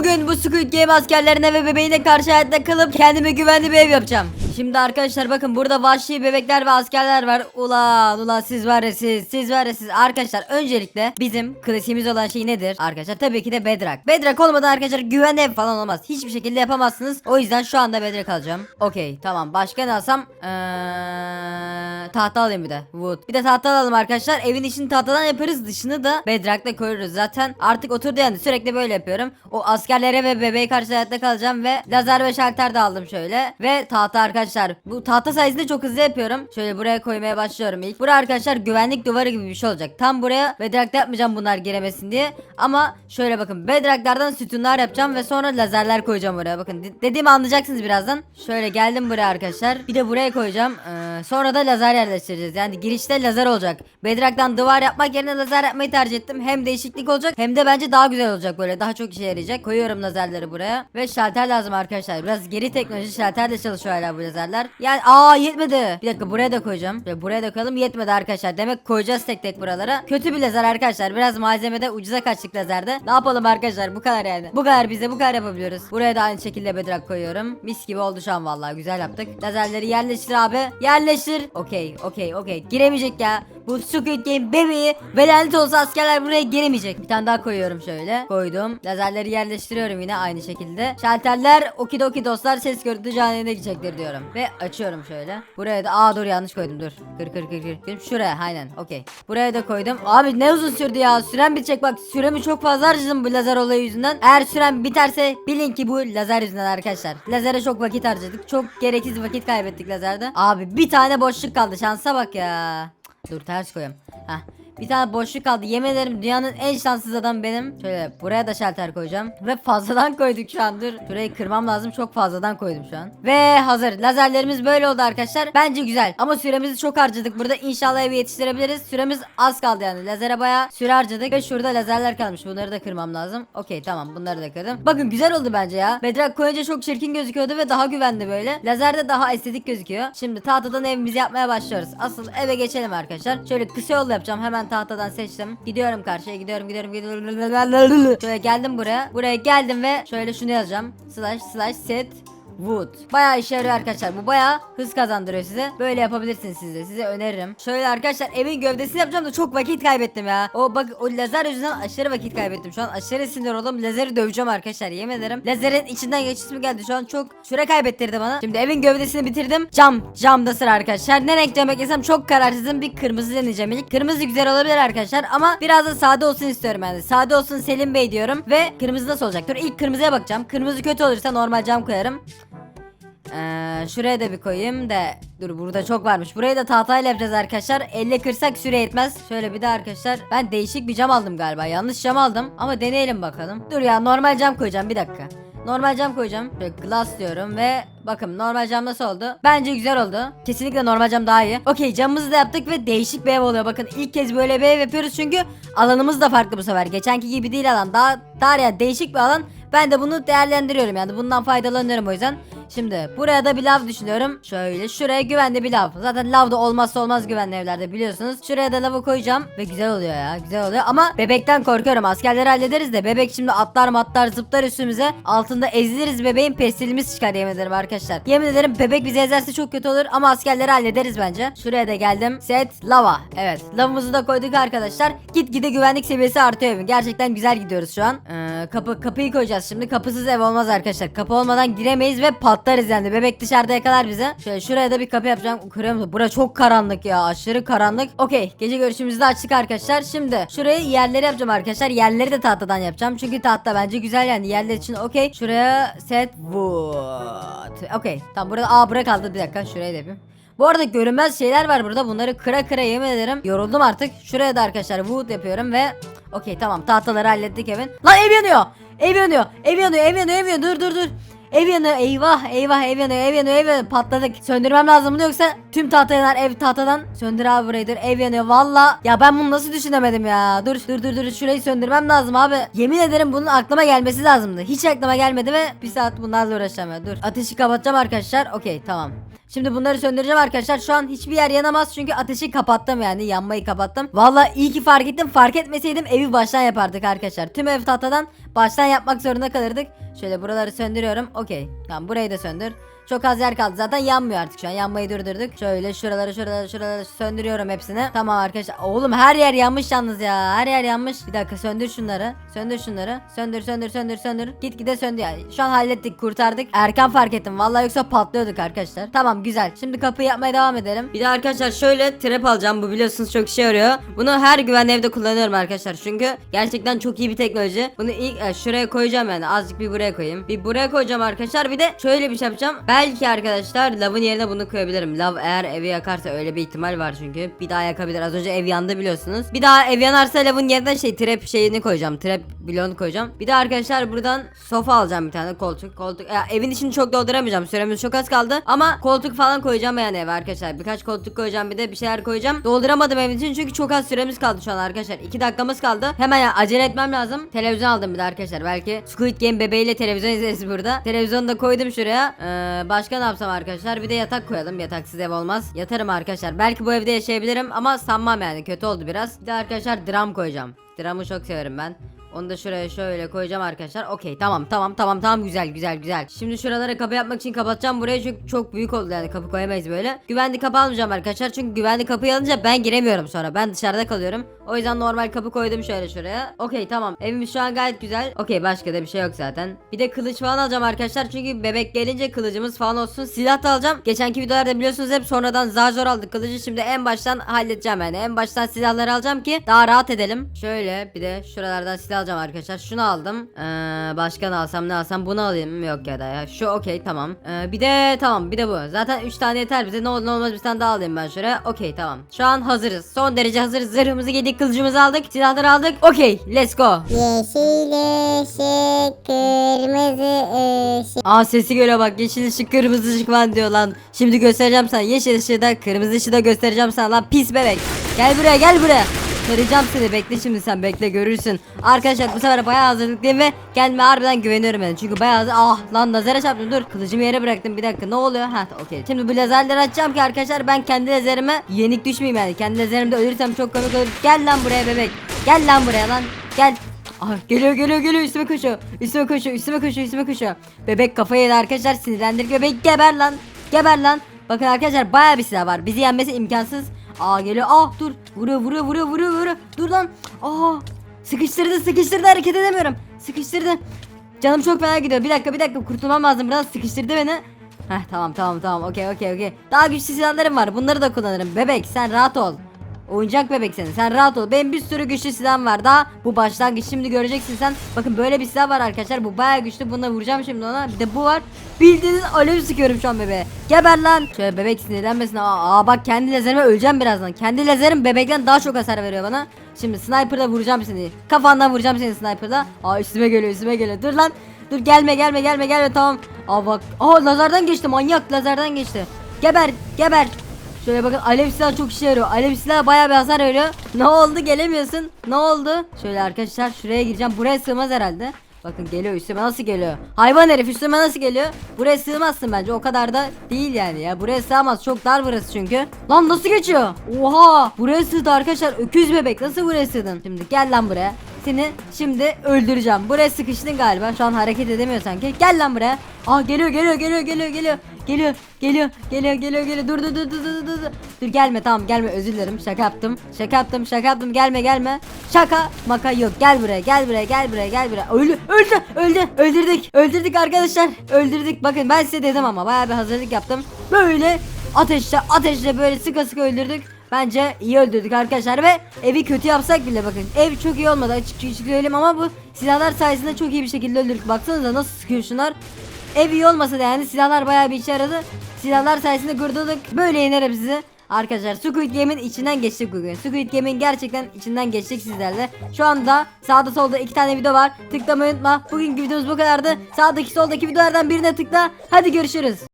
Bugün bu Squid Game askerlerine ve bebeğine karşı hayatta kalıp kendime güvenli bir ev yapacağım. Şimdi arkadaşlar bakın burada vahşi bebekler ve askerler var. Ulan ulan siz var ya siz siz var ya siz. Arkadaşlar öncelikle bizim klasiğimiz olan şey nedir? Arkadaşlar tabii ki de Bedrock. Bedrock olmadan arkadaşlar güvenli ev falan olmaz. Hiçbir şekilde yapamazsınız. O yüzden şu anda Bedrock alacağım. Okey tamam başka ne alsam? Eee, tahta alayım bir de. Wood. Bir de tahta alalım arkadaşlar. Evin içini tahtadan yaparız. Dışını da Bedrock'la koyuyoruz. Zaten artık oturdu yani. Sürekli böyle yapıyorum. O askerlere ve bebeğe karşı hayatta kalacağım ve lazer ve şalter de aldım şöyle. Ve tahta arkadaşlar. Bu tahta sayesinde çok hızlı yapıyorum. Şöyle buraya koymaya başlıyorum ilk. Buraya arkadaşlar güvenlik duvarı gibi bir şey olacak. Tam buraya Bedrock'ta yapmayacağım bunlar giremesin diye. Ama şöyle bakın. Bedrock'lardan sütunlar yapacağım ve sonra lazerler koyacağım oraya. Bakın de- dediğimi anlayacaksınız birazdan. Şöyle geldim buraya arkadaşlar. Bir de buraya koyacağım. Ee, sonra da lazer yerleştireceğiz. Yani girişte lazer olacak. Bedrock'tan duvar yapmak yerine lazer yapmayı tercih ettim. Hem değişiklik olacak hem de bence daha güzel olacak böyle. Daha çok işe yarayacak. Koyuyorum lazerleri buraya. Ve şalter lazım arkadaşlar. Biraz geri teknoloji şalter de çalışıyor hala bu lazerler. Yani aa yetmedi. Bir dakika buraya da koyacağım. Ve buraya da koyalım yetmedi arkadaşlar. Demek koyacağız tek tek buralara. Kötü bir lazer arkadaşlar. Biraz malzemede ucuza kaçtık lazerde. Ne yapalım arkadaşlar bu kadar yani. Bu kadar bize bu kadar yapabiliyoruz. Buraya da aynı şekilde bedrak koyuyorum. Mis gibi oldu şu an vallahi güzel yaptık. Lazerleri yerleştir abi. Yerleştir. Okey okey okey. Giremeyecek ya. Bu Squid Game bebeği ve lanet olsa askerler buraya giremeyecek. Bir tane daha koyuyorum şöyle. Koydum. Lazerleri yerleştiriyorum yine aynı şekilde. Şalterler okidoki dostlar ses görüntü canine gidecektir diyorum. Ve açıyorum şöyle. Buraya da aa dur yanlış koydum dur. Kır kır kır kır. Şuraya aynen okey. Buraya da koydum. Abi ne uzun sürdü ya. Süren bitecek bak. Süremi çok fazla harcadım bu lazer olayı yüzünden. Eğer süren biterse bilin ki bu lazer yüzünden arkadaşlar. Lazere çok vakit harcadık. Çok gereksiz vakit kaybettik lazerde. Abi bir tane boşluk kaldı. Şansa bak ya. Dur ters koyayım. Heh. Bir tane boşluk kaldı. Yemin ederim dünyanın en şanssız adam benim. Şöyle buraya da şalter koyacağım. Ve fazladan koyduk şu an. Dur. Şurayı kırmam lazım. Çok fazladan koydum şu an. Ve hazır. Lazerlerimiz böyle oldu arkadaşlar. Bence güzel. Ama süremizi çok harcadık burada. İnşallah evi yetiştirebiliriz. Süremiz az kaldı yani. Lazere bayağı süre harcadık. Ve şurada lazerler kalmış. Bunları da kırmam lazım. Okey tamam. Bunları da kırdım. Bakın güzel oldu bence ya. Bedrock koyunca çok çirkin gözüküyordu ve daha güvenli böyle. Lazer de daha estetik gözüküyor. Şimdi tahtadan evimizi yapmaya başlıyoruz. Asıl eve geçelim arkadaşlar. Şöyle kısa yol yapacağım. Hemen tahtadan seçtim. Gidiyorum karşıya gidiyorum gidiyorum gidiyorum. Şöyle geldim buraya. Buraya geldim ve şöyle şunu yazacağım. Slash slash set Wood. Bayağı işe yarıyor arkadaşlar. Bu bayağı hız kazandırıyor size. Böyle yapabilirsiniz siz de. Size öneririm. Şöyle arkadaşlar evin gövdesini yapacağım da çok vakit kaybettim ya. O bak o lazer yüzünden aşırı vakit kaybettim. Şu an aşırı sinir oldum. Lazeri döveceğim arkadaşlar. Yemin ederim. Lazerin içinden geçişim geldi. Şu an çok süre kaybettirdi bana. Şimdi evin gövdesini bitirdim. Cam. Camda sıra arkadaşlar. Ne renk cam beklesem çok kararsızım. Bir kırmızı deneyeceğim ilk. Kırmızı güzel olabilir arkadaşlar. Ama biraz da sade olsun istiyorum yani. Sade olsun Selim Bey diyorum. Ve kırmızı nasıl olacak? Dur ilk kırmızıya bakacağım. Kırmızı kötü olursa normal cam koyarım. Ee, şuraya da bir koyayım da dur burada çok varmış. Burayı da tahtayla yapacağız arkadaşlar. Elle kırsak süre yetmez. Şöyle bir de arkadaşlar ben değişik bir cam aldım galiba. Yanlış cam aldım ama deneyelim bakalım. Dur ya normal cam koyacağım bir dakika. Normal cam koyacağım. Böyle glass diyorum ve bakın normal cam nasıl oldu? Bence güzel oldu. Kesinlikle normal cam daha iyi. Okey camımızı da yaptık ve değişik bir ev oluyor. Bakın ilk kez böyle bir ev yapıyoruz çünkü alanımız da farklı bu sefer. Geçenki gibi değil alan. Daha, daha yani değişik bir alan. Ben de bunu değerlendiriyorum yani bundan faydalanıyorum o yüzden. Şimdi buraya da bir lav düşünüyorum. Şöyle şuraya güvenli bir lav. Zaten lav da olmazsa olmaz güvenli evlerde biliyorsunuz. Şuraya da lavı koyacağım ve güzel oluyor ya. Güzel oluyor ama bebekten korkuyorum. Askerleri hallederiz de bebek şimdi atlar matlar zıplar üstümüze. Altında eziliriz bebeğin pestilimiz çıkar yemin ederim arkadaşlar. Yemin ederim bebek bizi ezerse çok kötü olur ama askerleri hallederiz bence. Şuraya da geldim. Set lava. Evet lavımızı da koyduk arkadaşlar. Gitgide güvenlik seviyesi artıyor evin. Gerçekten güzel gidiyoruz şu an. Ee, kapı kapıyı koyacağız şimdi. Kapısız ev olmaz arkadaşlar. Kapı olmadan giremeyiz ve patlarız yani. Bebek dışarıda yakalar bize. Şöyle şuraya da bir kapı yapacağım. Kırıyorum. Bura çok karanlık ya. Aşırı karanlık. Okey. Gece görüşümüzü de açtık arkadaşlar. Şimdi şurayı yerleri yapacağım arkadaşlar. Yerleri de tahtadan yapacağım. Çünkü tahta bence güzel yani. Yerler için okey. Şuraya set wood. Okey. Tamam burada aa bura kaldı. Bir dakika. Şuraya da yapayım. Bu arada görünmez şeyler var burada. Bunları kıra kıra yemin ederim. Yoruldum artık. Şuraya da arkadaşlar wood yapıyorum ve okey tamam tahtaları hallettik evin. Lan ev yanıyor. Ev yanıyor. Ev yanıyor. Ev yanıyor. Ev yanıyor. Dur dur dur. Ev yanıyor. Eyvah eyvah ev yanıyor. Ev yanıyor. Ev yanıyor. Patladık. Söndürmem lazım bunu yoksa tüm tahta yanar ev tahtadan. Söndür abi burayı dur. Ev yanıyor. Valla. Ya ben bunu nasıl düşünemedim ya. Dur dur dur dur. Şurayı söndürmem lazım abi. Yemin ederim bunun aklıma gelmesi lazımdı. Hiç aklıma gelmedi ve bir saat bunlarla uğraşacağım ya. Dur. Ateşi kapatacağım arkadaşlar. Okey tamam. Şimdi bunları söndüreceğim arkadaşlar. Şu an hiçbir yer yanamaz çünkü ateşi kapattım yani yanmayı kapattım. Valla iyi ki fark ettim. Fark etmeseydim evi baştan yapardık arkadaşlar. Tüm ev tahtadan baştan yapmak zorunda kalırdık. Şöyle buraları söndürüyorum. Okey. Tamam burayı da söndür. Çok az yer kaldı zaten yanmıyor artık şu an yanmayı durdurduk. Şöyle şuraları şuraları şuraları söndürüyorum hepsini. Tamam arkadaşlar. Oğlum her yer yanmış yalnız ya. Her yer yanmış. Bir dakika söndür şunları. Söndür şunları. Söndür söndür söndür söndür. Git gide söndü yani. Şu an hallettik kurtardık. Erken fark ettim. Vallahi yoksa patlıyorduk arkadaşlar. Tamam güzel. Şimdi kapıyı yapmaya devam edelim. Bir de arkadaşlar şöyle trap alacağım. Bu biliyorsunuz çok işe yarıyor. Bunu her güvenli evde kullanıyorum arkadaşlar. Çünkü gerçekten çok iyi bir teknoloji. Bunu ilk e, şuraya koyacağım yani. Azıcık bir buraya koyayım. Bir buraya koyacağım arkadaşlar. Bir de şöyle bir şey yapacağım. Belki arkadaşlar lavın yerine bunu koyabilirim. Lav eğer evi yakarsa öyle bir ihtimal var çünkü. Bir daha yakabilir. Az önce ev yandı biliyorsunuz. Bir daha ev yanarsa lavın yerine şey trap şeyini koyacağım. Trap bloğunu koyacağım. Bir de arkadaşlar buradan sofa alacağım bir tane koltuk. Koltuk. Ya, evin içini çok dolduramayacağım. Süremiz çok az kaldı. Ama koltuk falan koyacağım yani eve arkadaşlar. Birkaç koltuk koyacağım bir de bir şeyler koyacağım. Dolduramadım evin için çünkü çok az süremiz kaldı şu an arkadaşlar. 2 dakikamız kaldı. Hemen ya acele etmem lazım. Televizyon aldım bir de arkadaşlar. Belki Squid Game bebeğiyle televizyon izleriz burada. Televizyonu da koydum şuraya. Ee, başka ne yapsam arkadaşlar? Bir de yatak koyalım. Yataksız ev olmaz. Yatarım arkadaşlar. Belki bu evde yaşayabilirim ama sanmam yani. Kötü oldu biraz. Bir de arkadaşlar dram koyacağım. Dramı çok severim ben. Onu da şuraya şöyle koyacağım arkadaşlar. Okey tamam tamam tamam tamam güzel güzel güzel. Şimdi şuralara kapı yapmak için kapatacağım. Buraya çünkü çok büyük oldu yani kapı koyamayız böyle. Güvenli kapı almayacağım arkadaşlar. Çünkü güvenli kapıyı alınca ben giremiyorum sonra. Ben dışarıda kalıyorum. O yüzden normal kapı koydum şöyle şuraya. Okey tamam. Evimiz şu an gayet güzel. Okey başka da bir şey yok zaten. Bir de kılıç falan alacağım arkadaşlar. Çünkü bebek gelince kılıcımız falan olsun. Silah da alacağım. Geçenki videolarda biliyorsunuz hep sonradan zar zor aldık kılıcı. Şimdi en baştan halledeceğim yani. En baştan silahları alacağım ki daha rahat edelim. Şöyle bir de şuralardan silah alacağım arkadaşlar. Şunu aldım. Ee, başka ne alsam ne alsam bunu alayım. Yok ya da ya. Şu okey tamam. Ee, bir de tamam bir de bu. Zaten 3 tane yeter bize. Ne olur ne olmaz bir tane daha alayım ben şuraya. Okey tamam. Şu an hazırız. Son derece hazırız. Zırhımızı giydik. Kılıcımızı aldık. Silahları aldık. Okey let's go. Yeşil ışık, kırmızı ışık. Aa sesi göre bak yeşil ışık kırmızı ışık falan diyor lan. Şimdi göstereceğim sana yeşil ışığı da kırmızı ışığı da göstereceğim sana lan pis bebek. Gel buraya gel buraya. Tarayacağım seni bekle şimdi sen bekle görürsün. Arkadaşlar bu sefer bayağı hazırlıklıyım ve kendime harbiden güveniyorum yani. Çünkü bayağı ah lan lazere çarptım dur kılıcımı yere bıraktım bir dakika ne oluyor? Ha okey. Şimdi bu lazerleri açacağım ki arkadaşlar ben kendi lazerime yenik düşmeyeyim yani. Kendi lazerimde ölürsem çok komik olur. Gel lan buraya bebek. Gel lan buraya lan. Gel. Ah geliyor geliyor geliyor üstüme koşuyor. Üstüme koşuyor üstüme koşuyor üstüme koşuyor. Bebek kafayı yedi arkadaşlar sinirlendirdik bebek geber lan. Geber lan. Bakın arkadaşlar baya bir silah var. Bizi yenmesi imkansız. Aa geliyor. Ah dur. Vuruyor vuruyor vuruyor vuruyor vuruyor. Dur lan. Aa sıkıştırdı sıkıştırdı hareket edemiyorum. Sıkıştırdı. Canım çok fena gidiyor. Bir dakika bir dakika kurtulmam lazım. Biraz sıkıştırdı beni. Heh tamam tamam tamam okey okey okey. Daha güçlü silahlarım var. Bunları da kullanırım. Bebek sen rahat ol. Oyuncak bebek senin. Sen rahat ol. Benim bir sürü güçlü silahım var. Daha bu başlangıç. Şimdi göreceksin sen. Bakın böyle bir silah var arkadaşlar. Bu bayağı güçlü. Bununla vuracağım şimdi ona. Bir de bu var. Bildiğiniz alev sıkıyorum şu an bebeğe. Geber lan. Şöyle bebek sinirlenmesin. Aa, aa bak kendi lazerime öleceğim birazdan. Kendi lazerim bebekten daha çok hasar veriyor bana. Şimdi sniper'la vuracağım seni. Kafandan vuracağım seni sniper'la. Aa üstüme geliyor üstüme geliyor. Dur lan. Dur gelme gelme gelme gelme tamam. Aa bak. Aa lazerden geçti manyak lazerden geçti. Geber geber. Şöyle bakın alev silahı çok işe yarıyor. Alev silahı bayağı bir hasar veriyor. Ne oldu gelemiyorsun? Ne oldu? Şöyle arkadaşlar şuraya gireceğim. Buraya sığmaz herhalde. Bakın geliyor üstüme nasıl geliyor? Hayvan herif üstüme nasıl geliyor? Buraya sığmazsın bence o kadar da değil yani ya. Buraya sığamaz çok dar burası çünkü. Lan nasıl geçiyor? Oha! Buraya sığdı arkadaşlar. Öküz bebek nasıl buraya sığdın? Şimdi gel lan buraya. Seni şimdi öldüreceğim. Buraya sıkıştın galiba. Şu an hareket edemiyor sanki. Gel lan buraya. Aa geliyor geliyor geliyor geliyor geliyor. Geliyor geliyor geliyor geliyor geliyor. Dur dur dur dur dur dur. dur. Gelme tamam gelme özür dilerim. Şaka yaptım. Şaka yaptım şaka yaptım. Gelme gelme. Şaka maka yok. Gel buraya gel buraya gel buraya gel buraya. Öldü öldü öldü. Öldürdük. Öldürdük arkadaşlar. Öldürdük. Bakın ben size dedim ama bayağı bir hazırlık yaptım. Böyle ateşle ateşle böyle sıkı sıkı öldürdük. Bence iyi öldürdük arkadaşlar ve evi kötü yapsak bile bakın ev çok iyi olmadı açık açık söyleyeyim ama bu silahlar sayesinde çok iyi bir şekilde öldürdük baksanıza nasıl sıkıyor şunlar ev iyi olmasa da yani silahlar bayağı bir işe yaradı silahlar sayesinde kurtulduk böyle yener bizi Arkadaşlar Squid Game'in içinden geçtik bugün. Squid Game'in gerçekten içinden geçtik sizlerle. Şu anda sağda solda iki tane video var. Tıklamayı unutma. Bugünkü videomuz bu kadardı. Sağdaki soldaki videolardan birine tıkla. Hadi görüşürüz.